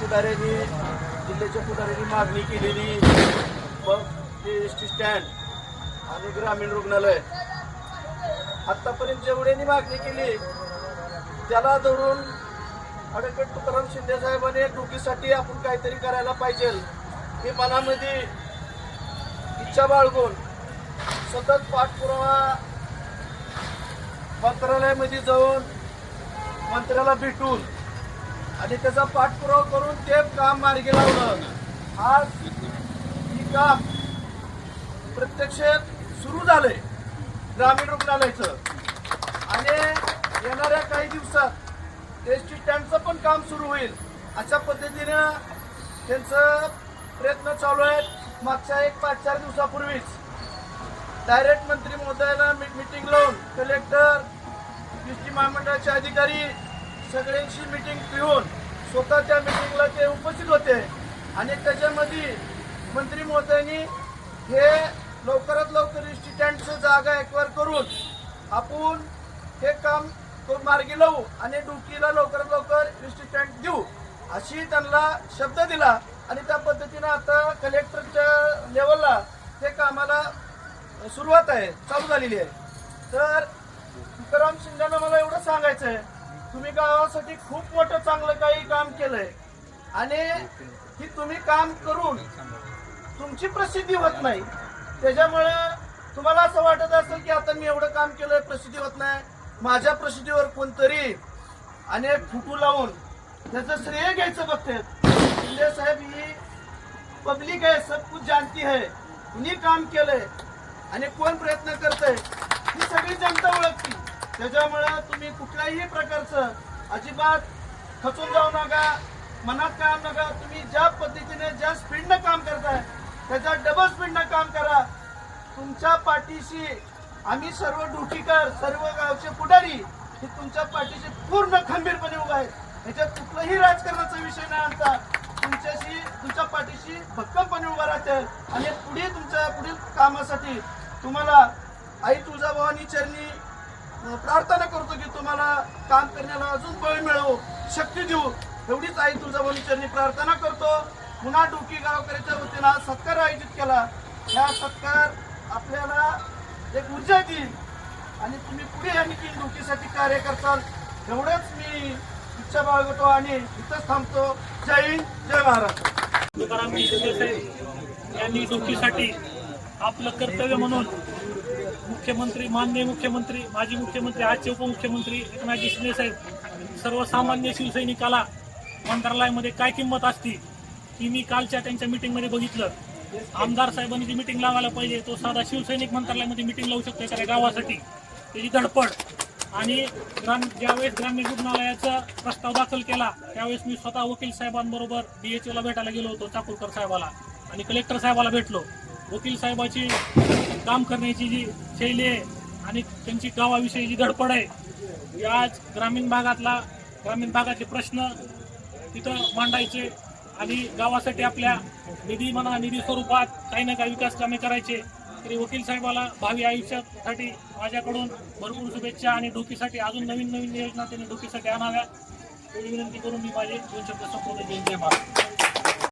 पुढाऱ्यांनी जिल्ह्याच्या पुढाऱ्यांनी मागणी केलेली बस ते एस टी स्टँड आणि ग्रामीण रुग्णालय. आतापर्यंत जेवढ्यांनी मागणी केली त्याला धरून अडकट तुकाराम शिंदे साहेबांनी आपण काहीतरी करायला पाहिजे. हे मनामध्ये इच्छा बाळगून सतत पाठपुरावा मंत्रालयामध्ये जाऊन मंत्र्याला भेटून आणि त्याचा पाठपुरावा करून ते काम मार्गी लावलं. आज ही काम प्रत्यक्ष सुरू झालंय. ग्रामीण रुग्णालयाचं. आणि येणाऱ्या काही दिवसात एस टी स्टँडचं पण काम सुरू होईल. अशा पद्धतीनं त्यांचं प्रयत्न चालू आहेत. मागच्या एक पाच चार दिवसापूर्वीच. डायरेक्ट मंत्री महोदयाला मीटिंग लावून कलेक्टर एस टी महामंडळाचे अधिकारी सगळ्यांशी मीटिंग घेऊन स्वतः त्या मीटिंगला ते उपस्थित होते. आणि त्याच्यामध्ये मंत्री महोदयांनी हे लवकरात लवकर एस जागा एक्वायर करून आपण हे काम मार्गी लावू आणि डुकीला लवकरात लवकर एस देऊ अशी त्यांना शब्द दिला. आणि त्या पद्धतीनं आता कलेक्टरच्या लेवलला ते कामाला सुरुवात आहे चालू झालेली आहे. तर तुकाराम शिंदेनं मला एवढं सांगायचं आहे तुम्ही गावासाठी खूप मोठं चांगलं काही काम केलंय. आणि ही तुम्ही काम करून तुमची प्रसिद्धी होत नाही. त्याच्यामुळे तुम्हाला असं वाटत असेल की आता मी एवढं काम केलंय प्रसिद्धी होत नाही. माझ्या प्रसिद्धीवर कोणतरी आणि फुटू लावून त्याचं श्रेय घ्यायचं बघते. शिंदे साहेब ही पब्लिक आहे सब कुछ जानती है कुणी काम केलंय आणि कोण प्रयत्न करतंय ही सगळी जनता ओळखती. त्याच्यामुळं तुम्ही कुठल्याही प्रकारचं अजिबात खचून जाऊ नका मनात काम नका. तुम्ही ज्या पद्धतीने ज्या स्पीडनं काम करताय त्याच्या डबल स्पीडनं काम करा. तुमच्या पाठीशी आम्ही सर्व ड्युटीकर सर्व गावचे पुढारी हे तुमच्या पाठीशी पूर्ण खंबीरपणे उभा आहेत. ह्याच्यात कुठलाही राजकारणाचा विषय नाही आमचा. तुमच्याशी तुमच्या पाठीशी भक्कमपणे उभा राहते. आणि पुढे तुमच्या पुढील कामासाठी तुम्हाला आई तुळजाभवानी चरणी प्रार्थना करतो की तुम्हाला काम करण्याला अजून बळ मिळवू शक्ती देऊ. एवढीच आई तुळजाभवानी चरणी प्रार्थना करतो. पुन्हा डोकी गावकऱ्याच्या वतीनं हा सत्कार आयोजित केला. ह्या सत्कार आपल्याला एक ऊर्जा देईल. आणि तुम्ही पुढे आणखी डोकीसाठी कार्य करताल. एवढंच मी इच्छा बाळगतो आणि इथंच थांबतो. जय हिंद जय महाराष्ट्र. यांनी डोकीसाठी आपलं कर्तव्य म्हणून मुख्यमंत्री माननीय मुख्यमंत्री माजी मुख्यमंत्री आजचे उपमुख्यमंत्री एकनाथजी शिंदे साहेब सर्वसामान्य शिवसैनिकाला मंत्रालयामध्ये काय किंमत असती ती मी कालच्या त्यांच्या मीटिंगमध्ये बघितलं. आमदार साहेबांनी जी मीटिंग लावायला पाहिजे तो साधा शिवसैनिक मंत्रालयामध्ये मीटिंग लावू शकतो एखाद्या गावासाठी. त्याची धडपड. आणि ग्राम ज्यावेळेस ग्रामीण रुग्णालयाचा प्रस्ताव दाखल केला त्यावेळेस मी स्वतः वकील साहेबांबरोबर डी एच ओला भेटायला गेलो होतो चाकूरकर साहेबाला. आणि कलेक्टर साहेबाला भेटलो. वकील साहेबाची काम करण्याची जी शैली आहे आणि त्यांची गावाविषयी जी धडपड आहे आज ग्रामीण भागातला ग्रामीण भागातले प्रश्न तिथं मांडायचे आणि गावासाठी आपल्या निधी म्हणा निधी स्वरूपात काही ना काही विकास कामे करायचे. तरी वकील साहेबाला भावी आयुष्यासाठी माझ्याकडून भरपूर शुभेच्छा आणि डोकीसाठी अजून नवीन नवीन योजना त्यांनी डोकीसाठी आणाव्या. एवढी विनंती करून मी माझे दोन शब्द संपूर्ण जयंती जय महाराज